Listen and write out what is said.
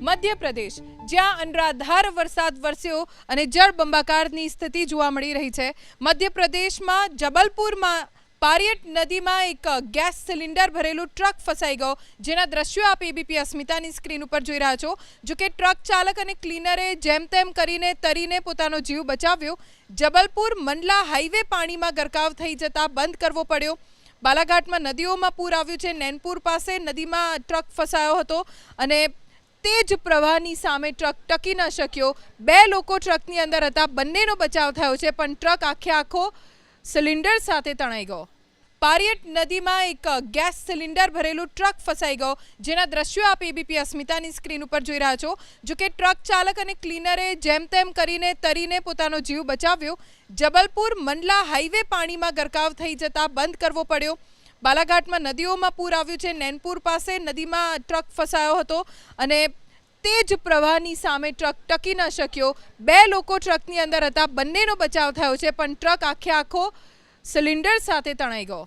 મધ્યપ્રદેશ, જ્યાં અનરાધાર વરસાદ વરસ્યો અને જળબંબાકારની સ્થિતિ જોવા મળી રહી છે. મધ્યપ્રદેશમાં જબલપુરમાં પારિયટ નદીમાં એક ગેસ સિલિન્ડર ભરેલું ટ્રક ફસાઈ ગયો, જેના દ્રશ્યો આપ એબીપી અસ્મિતાની સ્ક્રીન ઉપર જોઈ રહ્યા છો. જો કે ટ્રક ચાલક અને ક્લીનરે જેમ તેમ કરીને તરીને પોતાનો જીવ બચાવ્યો. જબલપુર મંડલા હાઈવે પાણીમાં ગરકાવ થઈ જતા બંધ કરવો પડ્યો. બાલાઘાટમાં નદીઓમાં પૂર આવ્યું છે. નૈનપુર પાસે નદીમાં ટ્રક ફસાયો હતો અને તે જ પ્રવાહની સામે ટ્રક ટકી ન શક્યો. બે લોકો ટ્રકની અંદર હતા. બંનેનો બચાવ થયો છે, પણ ટ્રક આખે આખો સિલિન્ડર સાથે તણાઈ ગયો. પારિયટ નદીમાં એક ગેસ સિલિન્ડર ભરેલું ટ્રક ફસાઈ ગયો. જેના દ્રશ્યો આપ એબીપી અસ્મિતાની સ્ક્રીન ઉપર જોઈ રહ્યા છો. જો કે ટ્રક ચાલક અને ક્લીનરે જેમ તેમ કરીને તરીને પોતાનો જીવ બચાવ્યો. જબલપુર મંડલા હાઈવે પાણીમાં ગરકાવ થઈ જતા બંધ કરવો પડ્યો. બાલાઘાટમાં નદીઓમાં પૂર આવ્યું છે. નૈનપુર પાસે નદીમાં ટ્રક ફસાયો હતો અને તે જ પ્રવાહની સામે ટ્રક ટકી ન શક્યો. બે લોકો ટ્રકની અંદર હતા. બંનેનો બચાવ થયો છે, પણ ટ્રક આખે આખો સિલિન્ડર સાથે તણાઈ ગયો.